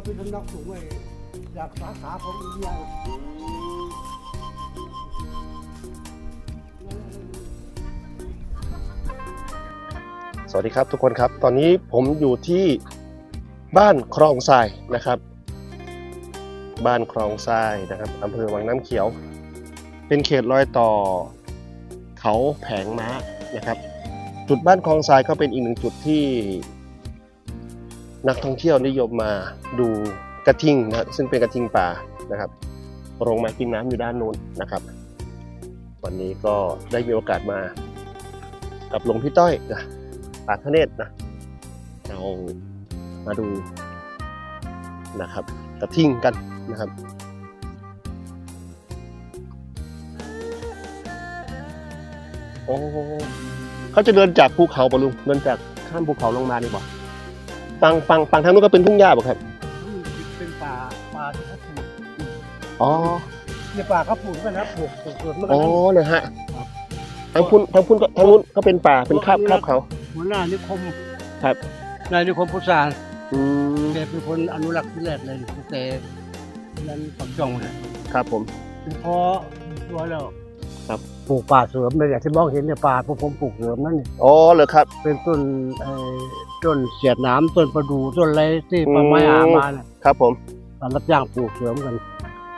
เขาเป็นสำนักสูงไว้จากสาขาของอินเดียสวัสดีครับทุกคนครับ ตอนนี้ผมอยู่ที่บ้านคลองทรายนะครับ บ้านคลองทรายนะครับอำเภอวังน้ำเขียว เป็นเขตรอยต่อเขาแผงม้านะครับ จุดบ้านคลองทรายก็เป็นอีกหนึ่งจุดที่ นักท่องเที่ยวนิยมมาดูกระทิงนะซึ่งเป็นกระทิงป่านะครับโรงไม้กินน้ำอยู่ด้านนู้นนะครับ วันนี้ก็ได้มีโอกาสมา กับหลวงพี่ต้อยนะปาทะเนศนะเรามาดูนะครับกระทิงกันนะครับโอ้เขาจะเดินจากภูเขาปะลุงเดินจากข้ามภูเขาลงมาดีกว่า ฟังฟังฟังทางนู้นก็เป็นทุ่งหญ้าป่ะครับเป็นป่าป่าที่เขาปลูกอ๋อในป่าเขาปลูกกันนะปลูกปลูกสวนมะอ๋อขามนะฮะทางพุ่นทางพุ่นก็ทางนู้นก็เป็นป่าเป็นคาบคาบเขา หัวหน้านิคมครับ นายนิคมพุทธาอืมแกเป็นคนอนุรักษ์ที่แรกเลยตั้งแต่นั้นปักจองเนี่ยครับผมเป็นพอตัวแล้ว ครับ ปลูกป่าเสริมเลยอย่างที่มองเห็นเนี่ยป่าพวกผมปลูกเสริมนั่นนี่อ๋อเหรอครับ เป็นต้นเอ่อต้นเสียดน้ำต้นประดู่ต้นอะไรที่ป่าไม้อืมอามาเนี่ยครับผมเรารับจ้างปลูกเสริมกัน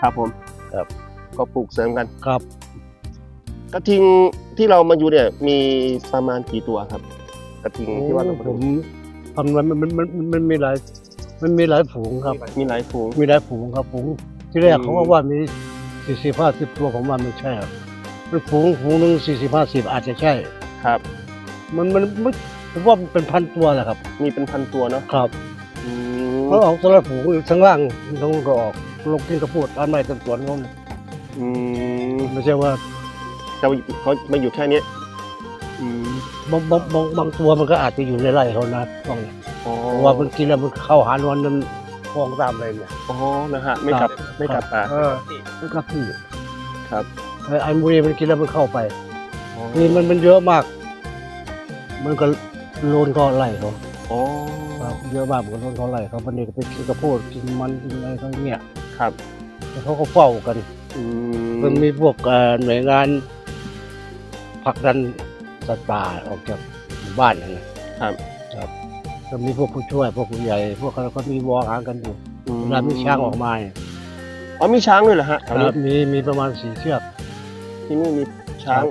ครับผมครับ ก็ปลูกเสริมกัน ครับ กระทิงที่เรามาอยู่เนี่ย มีประมาณกี่ตัวครับ กระทิงที่ว่าเราผมทำมันมันมันมันมันมีหลายมันมีหลายฝูงครับ มีหลายฝูง มีหลายฝูงครับฝูงที่แรกอืม เขาก็ว่ามีสี่สิบห้าสิบตัวผมว่าไม่ใช่ครับ มันฝูงฝูงหนึ่งสี่สิบห้าสิบอาจจะใช่ ครับ มันมันมันผมว่ามันเป็นพันตัวแหละครับ มีเป็นพันตัวเนาะครับอืมเขาออกสลัดฝูงทั้งล่างทั้งบนก็ออกลงกินกระปุกต้นไม้ต้นสวนเขาเนี่ยอืมไม่ใช่ว่าเขาเขามาอยู่แค่นี้อืมบางบางบางบางตัวมันก็อาจจะอยู่ในไร่เขานะต้องอ๋อเพราะว่ามันกินแล้วมันเข้าหานอนมันฟองตามเลยเนี่ยอ๋อนะฮะไม่กลับไม่กลับป่าเออไม่กลับที่ครับ ไอ้ไอ้บุรีมันกินแล้วมันเข้าไปอ๋อนี่มันมันเยอะมาก มันก็โลนเขาไล่เขาอ๋อครับเยอะมากมันก็โลนเขาไล่เขาวันนี้ก็ไปกินกระโพดกินมันกินอะไรเขาเนี่ยครับ แล้วเขาก็เฝ้ากันอืมมันมีพวกเอ่อหน่วยงานผลักดันสัตว์ป่าออกจากหมู่บ้านนะ ครับครับก็มีพวกผู้ช่วยพวกผู้ใหญ่ พวกเขาก็มีวอหางกันอยู่อืเวลามีช้างออกมาเนี่ยอ๋อมีช้างด้วยเหรอฮะแถวคนี้รับมีมีประมาณสี่เชือก ที่นี่มีช้าง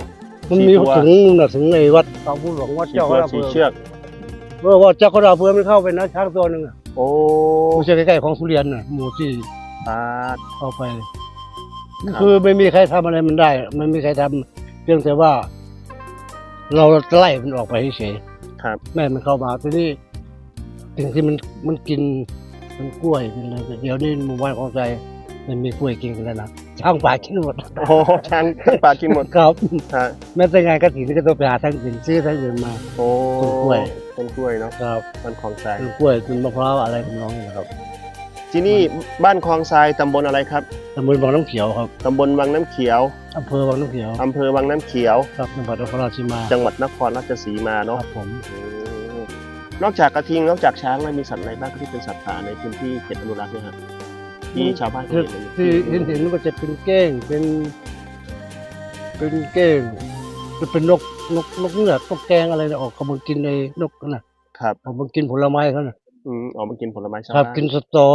มันสี่มีตัว ถึงน่ะถึงในวัดตองผู้หลวงวัดสี่เจ้าตัวคณะสี่อำเภอเชือกเออว่าเจ้าคณะอำเภอมันเข้าไปนะช้างตัวหนึ่งอะโอ้ไม่ใช่ใกล้ๆของสุเรียนน่ะหมู่ที่ปาด เข้าไป ครับ คือไม่มีใครทำอะไรมันได้ไม่มีใครทำเพียงแต่ว่า เราไล่มันออกไปเฉยครับ ๆแม่มันเข้ามาทีนี้สิ่งที่มันมันกินมันกล้วยกินอะไรเดี๋ยวนี้หมู่บ้านของใจมันมีกล้วยกินกันแล้วนะ ช้างป่ากินหมดโอ้ช้างช้างป่ากินหมดครับฮะแม้แต่งานกระถิ่นก็ต้องไปหาทางอื่นซื้อทางอื่นมา โอ้ต้นกล้วย ต้นกล้วยเนาะครับมันของใจต้นกล้วยต้นมะพร้าวอะไรทำนองนี้นะครับ ที่นี่บ้านคลองทรายตำบลอะไรครับตำบลบางน้ำเขียวครับตำบลวังน้ำเขียวอำเภอบางน้ำเขียวอำเภอวังน้ำเขียว ครับจังหวัดนครราชสีมาจังหวัดนครราชสีมาคเนาะรับผมอืมนอกจากกระทิงนอกจากช้างแล้วมีสัตว์อะไรบ้างที่เป็นสัตว์ป่าในพื้นที่เขตอนุรักษ์เนี่ยครับ ที่ชาวบ้านเขาที่เห็นที่เห็นเห็นก็จะเป็นเก้งเป็นเป็นเก้งจะเป็นนกนกนกเงือกนกแกงอะไรนะออกเขามากินในนกนั่นนะครับออกมากินผลไม้เขาน่ะอืมออกมากินผลไม้ชาวครับ บ้าน กินสตอ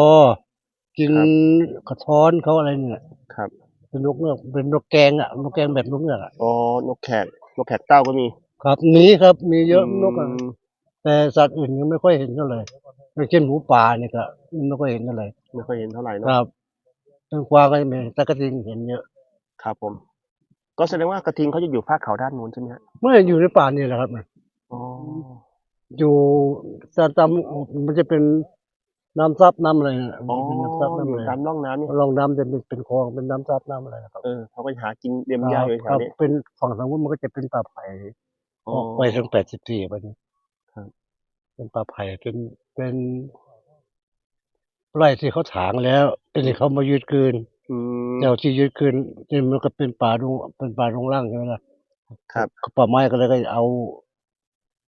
กินครับ กระท้อนเขาอะไรเนี่ยครับเป็นนกเงือกเป็นนกแกงอะนกแกงแบบนกเงือกอะอ๋อนกแขกนกแขกเต้าก็มีครับมีครับมีเยอะนกอะมแต่สัตว์อื่นยังไม่ค่อยเห็นเท่าไหร่ อย่างเช่นหมูป่าเนี่ยก็ไม่ค่อยเห็นเท่าไหร่ไม่ค่อยเห็นเท่าไหร่เนอะครับทางกวางก็จะมีแต่กระทิงเห็นเยอะครับผม ก็แสดงว่ากระทิงเขาจะอยู่ภาคเขาด้านนู้นใช่ไหมฮะเมื่ออยู่ในป่านี่แหละครับ อ๋ออยู่ตามตามมันจะเป็นน้ำซับน้ำอะไรนะอ๋อเป็นน้ำซับน้ำออะไรยู่ตามร่องน้ำเนี่ยลองน้ำจะเป็นเป็นคลองเป็นน้ำซับน้ำอะไรนะครับเออเขาไปหากินเลียมหญ้าอยู่แถควรับนี้เป็นฝั่งทางนู้นมันก็จะเป็นป่าไผ่ออกไปทางแปดสิบสี่ไปนี่ครับ เป็นป่าไผ่เป็นเป็นไร่ที่เขาถางแล้วเป็นที่เขามายึดคืนอืมเจ้าที่ยึดคืนนี่มันก็เป็นป่ารงเป็นป่ารงล่างใช่ไหมล่ะครับป่าไม้ก็เลยก็เอา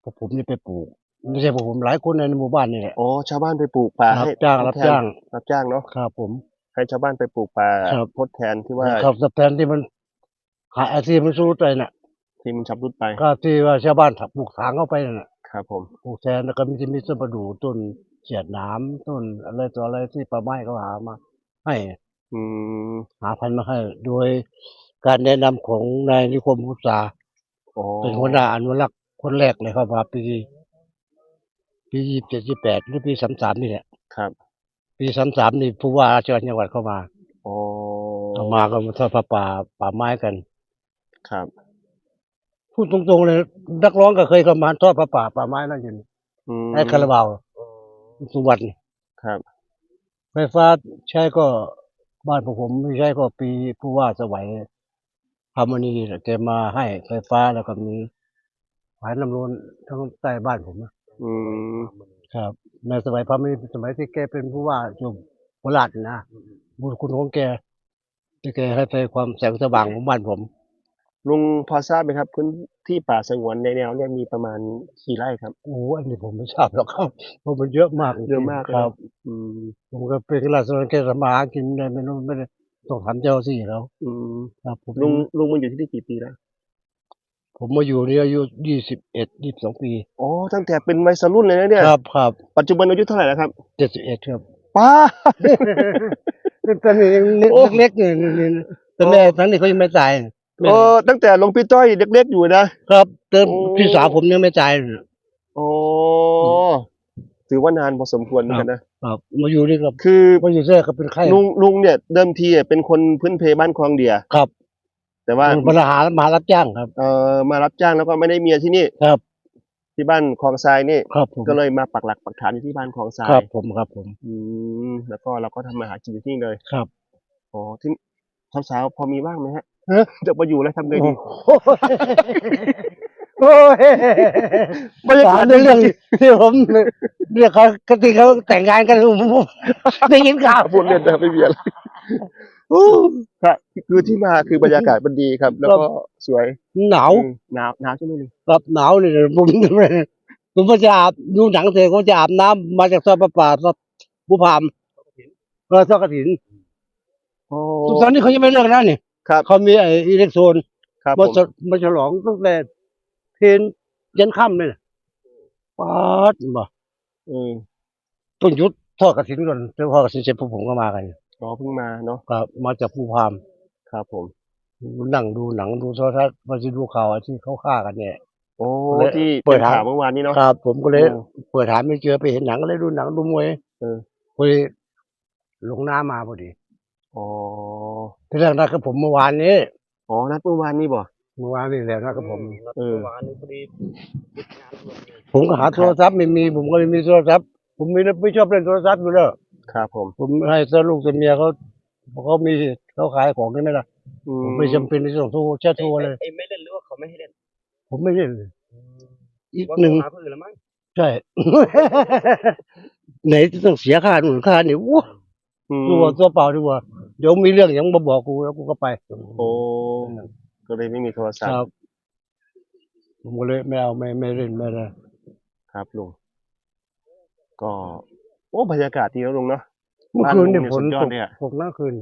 พวกผมนี่ไปปลูกไม่ใช่พวกผมหลายคนในหมู่บ้านนี่แหละอ๋อชาวบ้านไปปลูกป่ารับให้จ้างทดรับแทนจ้างรับจ้างเนาะครับผมให้ชาวบ้านไปปลูกป่าครับทดแทนที่ว่าครับสแตนที่มันขายอาชีพมันสู้ใจน่ะที่มันชับรุดไปก็ที่ว่าชาวบ้านถักปลูกถางเข้าไปนั่นน่ะ ครับผม ปลูกแทนแล้วก็มีที่มีต้นประดู่ต้นเฉียดหน้ำต้นอะไรต่ออะไรที่ป่าไม้เขาหามา ให้อืมหาพันธุ์มาให้ โดยการแนะนำของนายนิคมพุทธาอ๋อเป็นหัวหน้าอนุรักษ์คนแรกเลยเข้ามาปีปียี่สิบเจ็ดยี่แปดหรือปีสามสามนี่แหละครับปีสามสามนี่ผู้ว่าราชการจังหวัดเข้ามาอ๋อเข้ามาก็มาทอดผ้าป่าป่าไม้กัน ครับ พูดตรงๆเลย นักร้องก็เคยเข้ามาทอดผ้าป่าป่าไม้นั่นอยู่นี่อืมไอ้คาราบาวสุวรรณครับ ไฟฟ้าใช้ก็บ้านพวกผมไม่ใช้ก็ปีผู้ว่าสวัยพามณีแหละแกมาให้ไฟฟ้าแล้วก็มีฝายน้ำร้อนทั้งใต้บ้านผมนะอืมครับในสมัยพามณีสมัยที่แกเป็นผู้ว่าอยู่โคราชนะบุญคุณของแกที่แกให้ไฟความแสงสว่างของบ้านผม ลุงพอทราบไหมครับ พื้นที่ป่าสงวนในแนวเนี่ยมีประมาณกี่ไร่ครับ โอ้อันนี้ผมไม่ทราบหรอกครับเพราะมันเยอะมากจริงๆเยอะมากเลยครับ อืมผมก็เป็นข้าราชการแกสมาหากินได้ไม่รู้ไม่ได้ต้องถามเจ้าที่เขาอืมครับผมลุงลุงมาอยู่ที่นี่กี่ปีแล้วผมมาอยู่นี่อายุยี่สิบเอ็ดยี่สิบสองปีอ๋อตั้งแต่เป็นวัยรุ่นเลยนะเนี่ยครับครับปัจจุบันอายุเท่าไหร่แล้วครับเจ็ดสิบเอ็ดครับป้าตอนนี้ยังเล็กโอ้เล็กๆอยู่นี่นี่แต่แม่ทั้งนี้เขายังไม่ตายแม่ เออตั้งแต่หลวงพี่ต้อยเล็ก ๆ อยู่นะครับเติมโอ้พี่สาวผมยังไม่ตายเลยโอ้ถือว่านานพอสมควรเหมือนกันนะครับมาอยู่นี่กับคือมาอยู่แท้ก็เป็นไข้ลุงลุงเนี่ยเดิมทีอะเป็นคนพื้นเพบ้านคลองเดียครับ แต่ว่ามาหามารับจ้างครับเออมารับจ้างแล้วก็ไม่ได้เมียที่นี่ครับ ที่บ้านคลองทรายนี่ครับผมก็เลยมาปักหลักปักฐานอยู่ที่บ้านคลองทรายครับ ผมครับ ผมอืมแล้วก็เราก็ทำมาหากินอยู่ที่นี่เลยครับอ๋อที่สาวๆพอมีบ้างไหมฮะ ฮะ จะมาอยู่แล้วทำไงดีโอ้ยบรรยากาถาศมในเรื่องที่ผมเรียกเขากติเขาแต่งงานกันผมได้ยินข่าวพูดเล่นแต่ไม่มีอะไรครับคือที่มาคือบรรยากาศมันดีครับ แล้วก็สวยหนาวอืมหนาวหนาวใช่ไหมลุงกับหนาวนี่ผมผมก็จะอาบดูหนังเสร็จผมจะอาบน้ำมาจากซอยประปาซอยบุพามเออซอยกระถินโอ้ตอนนี้เขายังไม่เลิกนะนี่ ครับเขามีไอ้อิเล็กโทรนครับผมามฉลมาฉลองตั้งแต่เพลนยันค่ำเลยนะป๊าดบ่อืมต้องหยุดทอดกระถินก่อนแล้วทอดกระถินเสร็จพวกผมก็มากันรอเพิ่งมาเนาะก็มาจากภูพามครับ ผม นั่งดูหนังดูโทรทัศน์มาจะดูข่าวที่เขาฆ่ากันเนี่ย โอ้และที่เปิเปิดดหาข่าวเมื่อวานนี้เนาะ ครับผมก็เลยโอ้เปิดหาไม่เจอไปเห็นหนังก็เลยดูหนังดูมวยเออ พอดีลงน้ำมาพอดี อ๋อ ที่แรกนัดกับผมเมื่อวานนี้อ๋อนัดเมื่อวานนี้บ่เมื่อวานนี่แหละนัดกับผม เออผมก็หาโทรศัพท์ไม่มี ผมก็เลยมีโทรศัพท์ผมมีไม่ชอบเล่นโทรศัพท์อยู่แล้วครับ ผม ผมให้เจ้าลูกเจ้าเมียเขาเขามีเขาขายของกันไหมล่ะอืผมไม่จำเป็นที่ต้องโทรแชทโทรเลยไอ้ไม่เล่นหรือว่าเขาไม่ให้เล่น ผมไม่เล่นเลยอีกว่าหนึ่งหาคนอื่นแล้วมั้งใช่ไหนจะต้องเสียค่าหนุนค่านี่ว้าอืมตัวตัวเปล่าดีกว่า เดี๋ยวมีเรื่องอย่างมาบอกกูแล้วกูก็ไปโอ้ก็เลยไม่มีโทรศัพคท์รับผมก็เลยไม่เอาไม่ไม่เล่นไม่ได้ครับลุงก็โอ้บรรยากาศดีแล้วลุงเนาะเมื่อคืนเนี่ยบ้านฝลุนงเนี่ยสุดยอตดกเลยอะตกหน้าคืน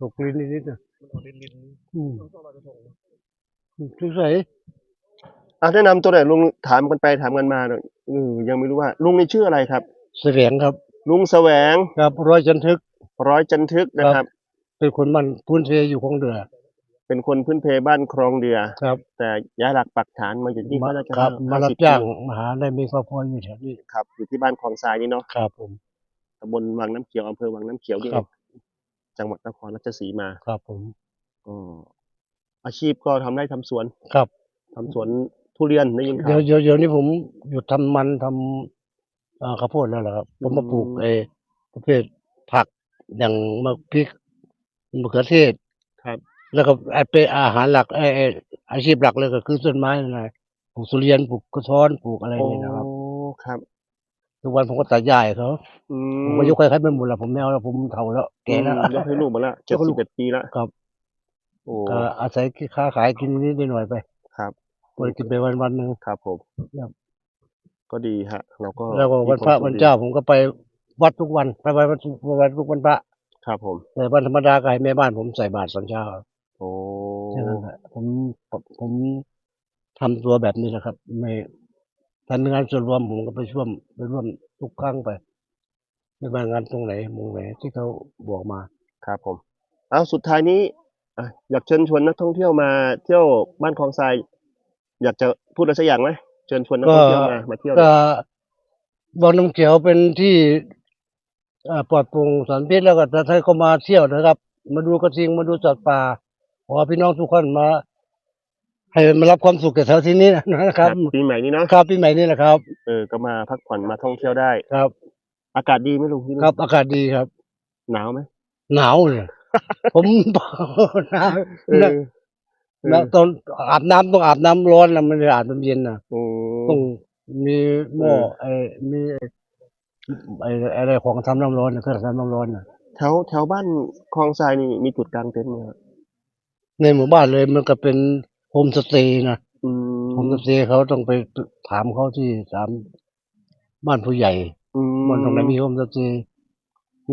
ตกลินนิดๆนะอืมสงสัยอะแนะนำตัวหน่อยลุงถามกันไปถามกันมาเนอะเออยังไม่รู้ว่า ลุงนี่ชื่ออะไรครับ เสียงครับ ลุงแสวงครับ ร้อยจันทึก ร้อยจันทึกนะคครัรับบ เป็นคนมันพื้นเพอยู่ของเดือ เป็นคนพื้นเพบ้านคลองเดือครับ แต่ย้ายหลักปักฐานมาอยู่ที่มาบ้านราชคการัรบมารับ50จ้างปีมาหาได้มีครอบครัวอยู่แถวนี้ครับ อยู่ที่บ้านคลองทรายนี่เนาะครับผมตำบลวังน้ำเขียวอำเภอวังน้ำเขียวนี่ครับจังหวัดนครราชสีมาครับผมอ๋ออาชีพก็ทำไร่ทำสวนครับทำสวนทุเรียนได้ยินข่าเดี๋ยววเดี๋ยวเดี๋ยวนี้ผมหยุดทำมันทำอ่าข้าวโพดแล้วเหรอครับผมมาปลูกอืมไอ้ประเภทผักอย่างมะพริก มะเขือเทศครับ แล้วก็ไอ้เป็นอาหารหลักไอ้ไอ้อาชีพหลักเลยก็คือต้นไม้นั่นแหละปลูกสุเรียนปลูกกระท้อนปลูกอะไรอย่างเงี้ยนะครับโอ้ครับ ทุกวันผมก็ตัดหญ้าให้เขาอืผมก็ยกให้เขาไปหมดแล้วผมไม่เอาแล้วผมเฒ่าแล้วแก่แล้ว อืมยกให้ลูกมาแล้วยเจ็ดกให้ลูสิบก เอ็ดปีแล้วครับโอ้ ก็อาศัยค้าขายกินนิดหน่อยไปครับพอกินไปวันวันๆหนึ่ง ครับผมครับ ก็ดีฮะ เราก็แล้วก็วันพระมีควัมนสุขเจ้าผมก็ไปวัดทุกวันไปวัดวันวันทุกวันพระ ครับผมแต่วันธรรมดาก็ให้แม่บ้านผมใส่บาตรตอนเช้าโอ้แค่นั้นแหละผมผมผมทำตัวแบบนี้แหละครับ ไม่ทำงานส่วนรวมผมก็ไปช่วมไปร่วมทุกครั้งไป ไม่ว่างานตรงไหนมุงไหนที่เขาบอกมาครับผมเอาสุดท้ายนี้อะอยากเชิญชวนนักท่องเที่ยวมาเที่ยวบ้านคลองทราย อยากจะพูดอะไรสักอย่างไหมเชิญชวนนักท่องเที่ยวมามาเที่ยวหน่ก็อยบางน้ำเขียวเป็นที่เอ่อ ปลอดโปร่งสารพิษแล้วก็ถ้าใครเข้ามาเที่ยวนะครับ มาดูกระทิงมาดูสัตว์ป่าขอพี่น้องทุกคนมา ให้มารับความสุขแก่แถวที่นี้นะครับปีใหม่นี้เนาะครับปีใหม่นี่แหละครับเออก็มาพักผ่อนมาท่องเที่ยวได้ครับ อากาศดีไหมลุงที่นี่ครับ อากาศดีครับ หนาวไหมหนาวเลยผมหนาวเออเออแล้วตอนอาบน้ำต้องอาบน้ำร้อนนะไม่ได้อาบน้ำเย็นนะอืมต้องมีหม้อเออไอ้มี ไอ้อะไรของทำน้ำร้อนนะเครื่องทำน้ำร้อนนะแถวแถวบ้านคลองทรายนี่มีจุดกลางเต็นท์ไหมครับในหมู่บ้านเลยมันก็เป็นโฮมสเตย์นะอืโฮมสเตย์เขาต้องไปถามเขาที่ถามบ้านผู้ใหญ่อืมมันตรงไหนมีโฮมสเตย์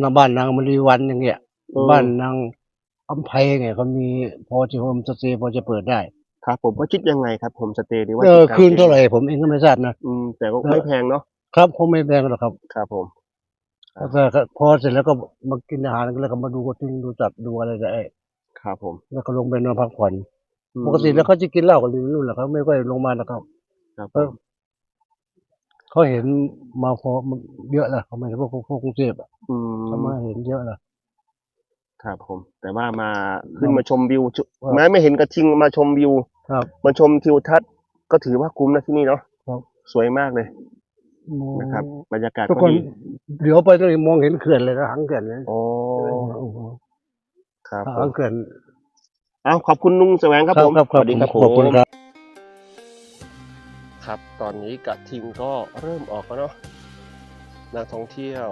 นาบ้านนางมณีวันอย่างเงี้ย เออบ้านนางอัมไพไงเขามีพอจะโฮมสเตย์พอจะเปิดได้ ครับผมว่าคิดยังไงครับผมสเตย์หรือว่าเออจุดกลงคืนเท่าไหต็ร่ผมเองก็ไม่ทราบนะ อืมแต่ก็ไม่แพงเนาะ ครับคงไม่แพงหรอกครับครับผมแล้วก็พอเสร็จแล้วก็มากินอาหารแล้วก็มาดูกระทิงดูจัดดูอะไรได้ครับผม แล้วก็ลงไปนอนพักผ่อนอืมปกติแล้วเขาจะกินเหล้ากันอยู่นู่นแหละเขาไม่ค่อยลงมานะครับครับผเออมเขาเห็นมาพอมันเยอะแล้วเขาไม่ใช่พวกพวกกรุงเทพอะอืเขามมาเห็นเยอะแล้วครับผม แต่ว่ามาขึ้นมาชมวิวจุครับแม้ไม่เห็นกระทิงมาชมวิว ครับ มาชมทิวทัศน์ก็ถือว่าคุ้มนะที่นี่เนาะครับสวยมากเลย นะครับ บรรยากาศทุกก็คนดีเดี๋ยวไปตรงนี้มองเห็นเขื่อนเลยนะหางเขื่อนเลยโอ้โอ้โหครับผหางมเขื่อนเอาขอบคุณลุงแสวงครับผมครับสวัสดีครับขอบคุณผมครับครับ ตอนนี้กระทิงก็เริ่มออกแล้วเนาะนักท่องเที่ยว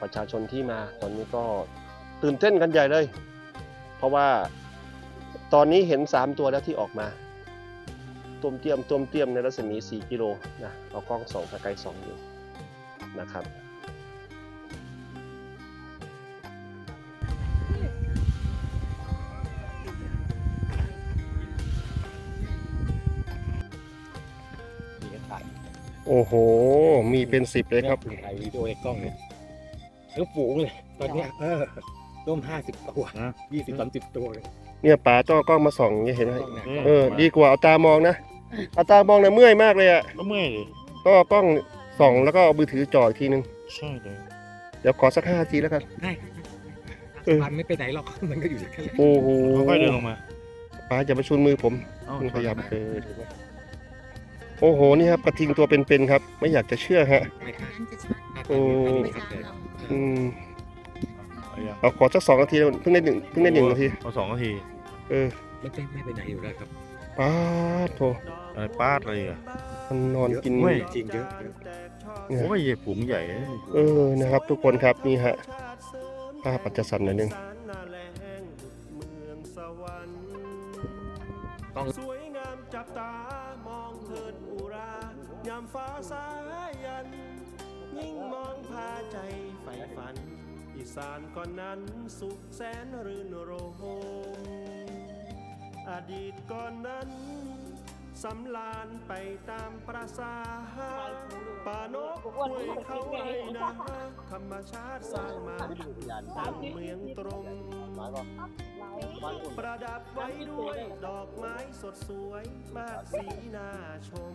ประชาชนที่มา ตอนนี้ก็ตื่นเต้นกันใหญ่เลย เพราะว่าตอนนี้เห็นสามตัวแล้วที่ออกมา ต้มเตรียมต้มเตรียมในรัศมี 4 กิโลนะเอากล้องส่องไกลๆส่องอยู่นะครับมีกันถ่ายโอ้โห มีเป็นสิบเลยครับถ่ายวิดีโอในกล้องเนี่ยแล้วฝูงเลยตอนเนี้ยเออร่วมห้าสิบตัวยี่สิบสามสิบตัวเลยเนี่ยป๋าจ้อกล้องมาส่องอย่างเงี้ยเห็นไหมกล้องนี่ยเออ ดีกว่าเอาตามองนะเอาตามองเนี่ยเมื่อยมากเลยอะก็เมื่อยเลยก็เอากล้องส่องแล้วก็เอามือถือจ่ออีกทีนึง ใช่เลยเดี๋ยวขอสักห้าทีแล้วกัน ได้เออ มันไม่ไปไหนหรอก มันก็อยู่ที่แค่นั้นโอ้โหค่อยๆเดินลงมาป๋าจะมาชวนมือผมเอ้ามันขยับเออถูกไหมโอ้โห นี่ครับกระทิงตัวเป็นๆครับ ไม่อยากจะเชื่อฮะ ไม่ค่ะโอ้อืมเอายังเอาขอสักสองนาทีเพิ่งได้หนึ่งเพิ่งได้หนึ่งนาที เอาสองนาที เออไม่ไปไม่ไปไหนอยู่แล้วครับ ป้าดโถอะไรปาดอะไรอะ มันนอนกินเฮ้ย จริงเยอะเยอะเนี่ย โอ้ยฝูงใหญ่เออนะครับ ทุกคนครับนี่ฮะภาพปัจจสันหน่อยหนึงต้องสวยงามจับตามองเถิดอุรายามฟ้าสายัน ยิ่งมองพาใจใฝ่ฝัน อีสานก่อนนั้นสุขแสนรื่นโรม อดีตก่อนนั้นสำลานไปตามประสาป่านกห้วยเขาไรนาธรรมชาติสร้างมาดังเมืองตรง ประดับไว้ด้วยดอกไม้สดสวยมากสีน่าชม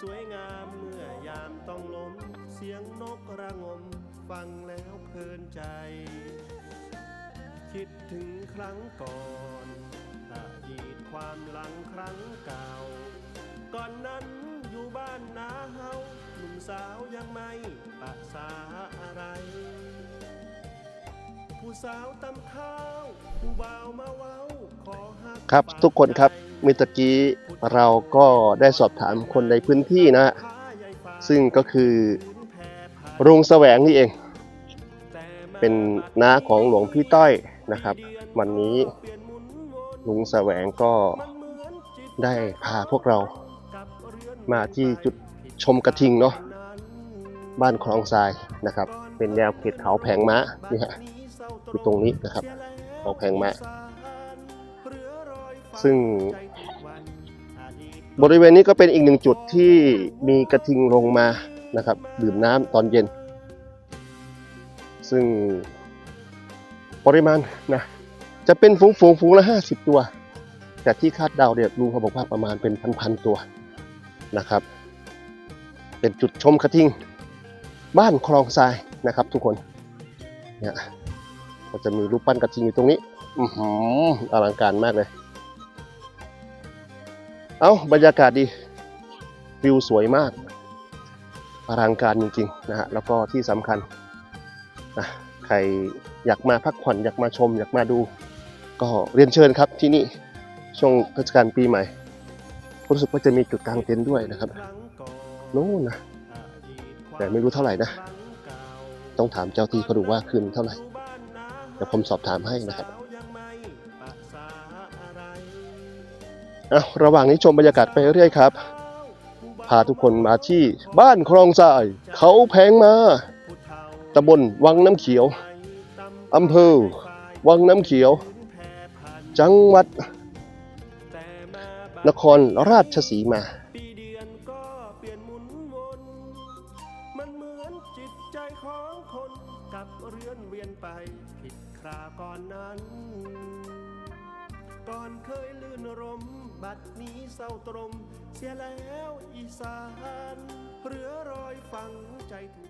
สวยงามเมื่อยามต้องล้ม เสียงนกระงม ฟังแล้วเพลินใจ คิดถึงครั้งก่อน ความหลังครั้งเก่า ก่อนนั้นอยู่บ้านนาเฮาหนุ่มสาวยังไม่ปะสาอะไร ผู้สาวตำข้าวผู้บ่าวมาเว้าขอฮักครับทุกคนครับเมื่อกี้เราก็ได้สอบถามคนในพื้นที่นะฮะซึ่งก็คือรุงแสวงนี่เอง เป็นน้าของหลวงพี่ต้อยนะครับ วันนี้ ลุงแสวงก็ได้พาพวกเรามาที่จุดชมกระทิงเนาะบ้านคลองทรายนะครับ เป็นแนวเขตเขาแผงม้านี่ฮะอยู่ตรงนี้นะครับเขาแผงม้าซึ่ง บริเวณนี้ก็เป็นอีกหนึ่งจุดที่มีกระทิงลงมานะครับ ดื่มน้ำตอนเย็น ซึ่งปริมาณนะ จะเป็นฝูงฝูงๆฝูงละห้าสิบตัว แต่ที่คาดเดาเนี่ยลุงเขาบอกว่าประมาณเป็นพันๆตัวนะครับ เป็นจุดชมกระทิง บ้านคลองทรายนะครับ ทุกคนเนี่ยก็จะมีรูปปั้นกระทิงอยู่ตรงนี้อือหืออลังการมากเลย เอาบรรยากาศดีวิวสวยมากอลังการจริงๆนะฮะแล้วก็ที่สำคัญนะใครอยากมาพักผ่อนอยากมาชม อยากมาดู ก็เรียนเชิญครับที่นี่ช่วงเทศกาลปีใหม่รู้สึกว่าจะมีจุดกลางเต็นท์ด้วยนะครับนู่นนะแต่ไม่รู้เท่าไหร่นะ ต้องถามเจ้าที่เขาดูว่าคืนเท่าไหร่เดี๋ยวผมสอบถามให้นะครับเอาระหว่างนี้ชมบรรยากาศไปเรื่อยครับ พาทุกคนมาที่บ้านคลองทราย เขาแพงมาตำบลวังน้ำเขียวอำเภอวังน้ำเขียว จังหวัด นครราชสีมาเดือนก็เปลี่ยนหมุนวนมันเหมือนจิตใจของคนกับเรือนเวียนไปผิดคราก่อนนั้น ก่อนเคยลื่นรมบัดนี้เศร้าตรม เสียแล้วอีสานเรือรอยฝังใจถูก